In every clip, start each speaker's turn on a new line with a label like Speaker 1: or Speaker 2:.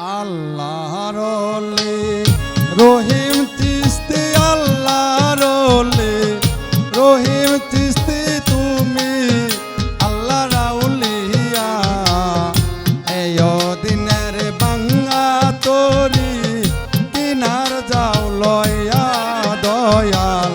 Speaker 1: আল্লাহ রলে, রহিম তিস্তি আল্লাহ রলে, রহিম তিস্তি তুমি আল্লাহ রাউলিয়া। এই দিনের বাংলা তরি, কিনার যাও দয়াল।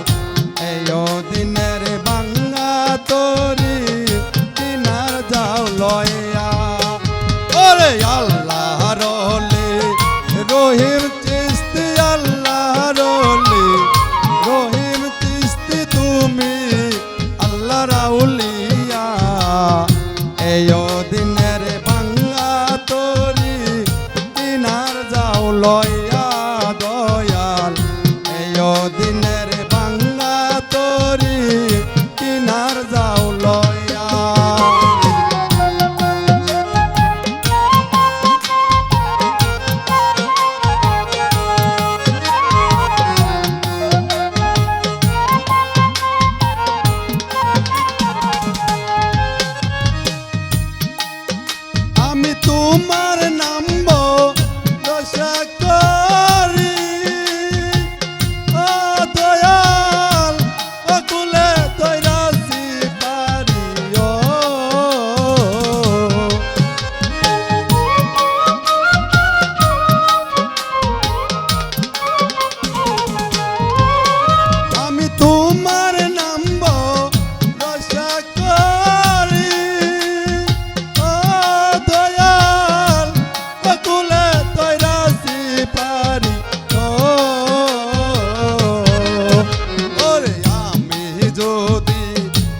Speaker 1: যদি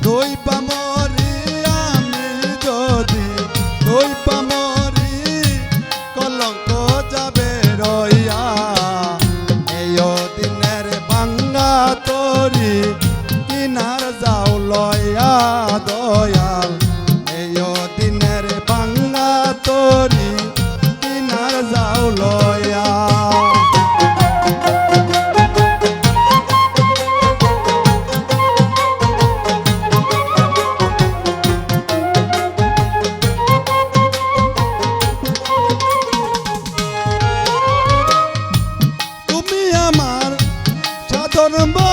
Speaker 1: দই পামরি, আমি যদি দই পামরি, কলঙ্ক যাবে রইয়া। এই দিনের বাংলা তরি, কিনার যাও লয়া দয়াল। এই দিনের বাংলা তরি Panamá.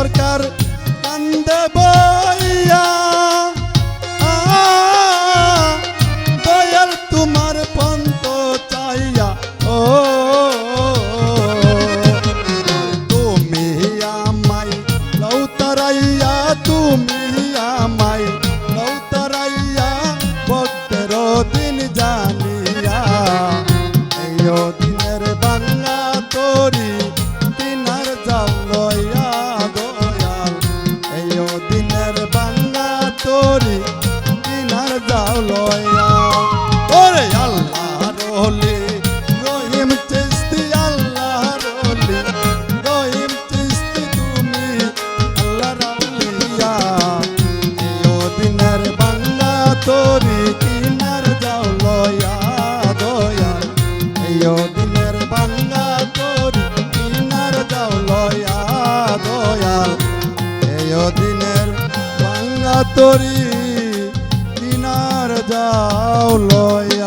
Speaker 1: সরকার কান্দে বইয়া। দিনের বাংলা তরি কিনার যাও লয়।